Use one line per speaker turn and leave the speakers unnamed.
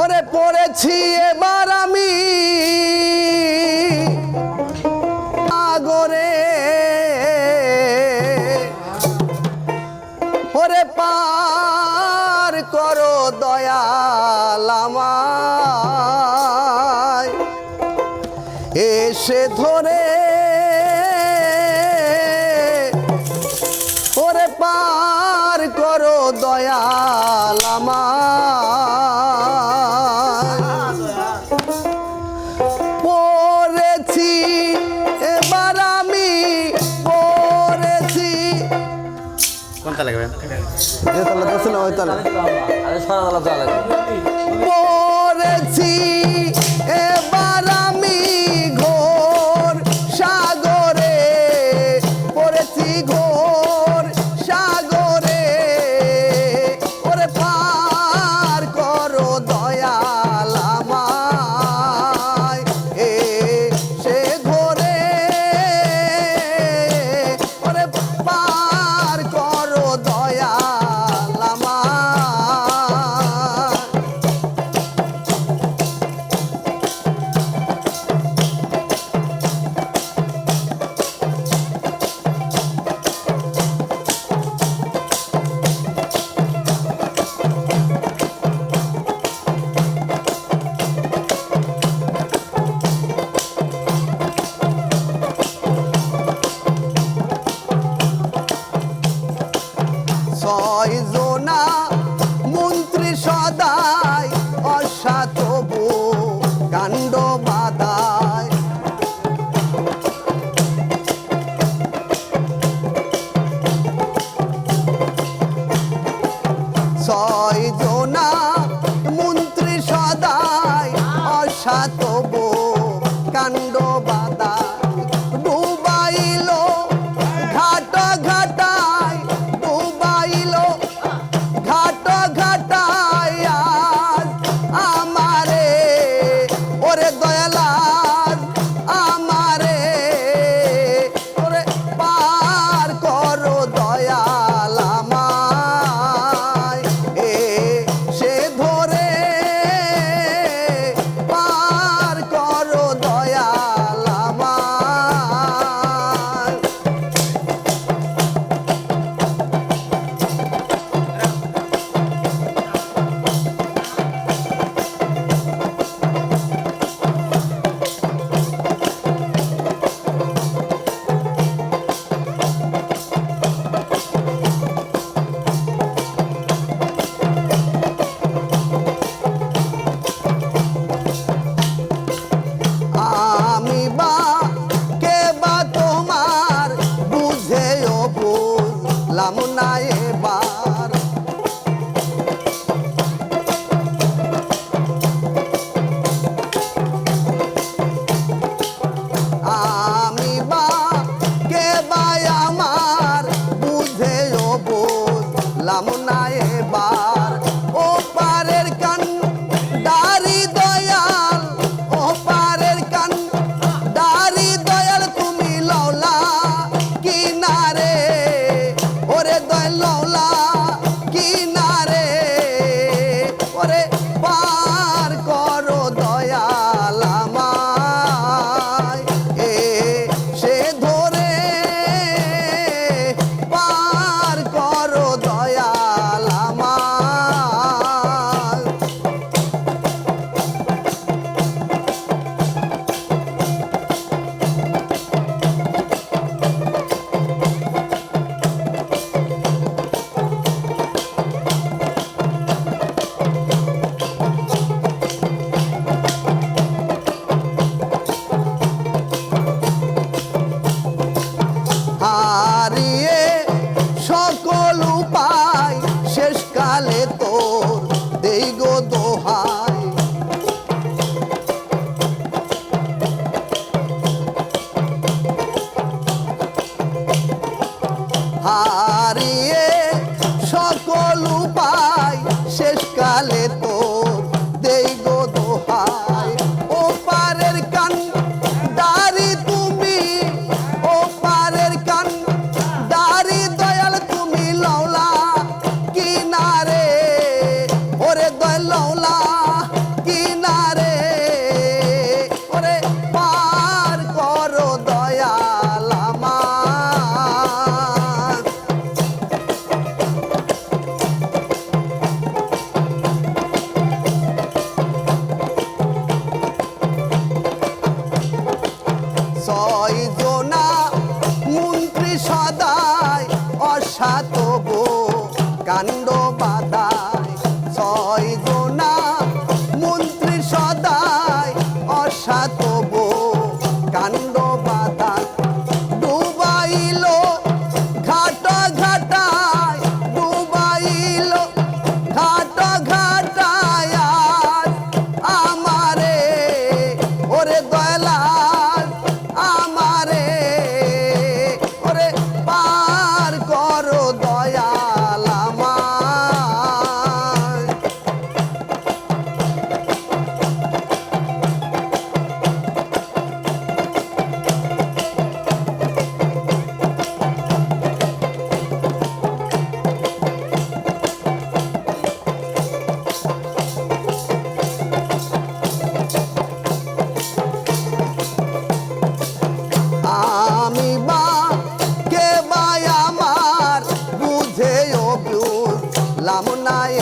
ওরে পড়েছি এবার আমি। আগরে। ওরে পার করো দয়াল আমায়। এসে ধরে। ওরে পার করো দয়া
কোনটা লাগবে
যে তালা দিয়েছিল ওই তালা।
আরে সরা তালা চালা
পড়েছি তবু কাণ্ড বা পেলাম না এবার। ও পারের কান, দারি দয়াল। ও পারের কান, দারি দয়াল, তুমি লওলা কিনারে? ওরে দয় লওলা oído. বুঝলাম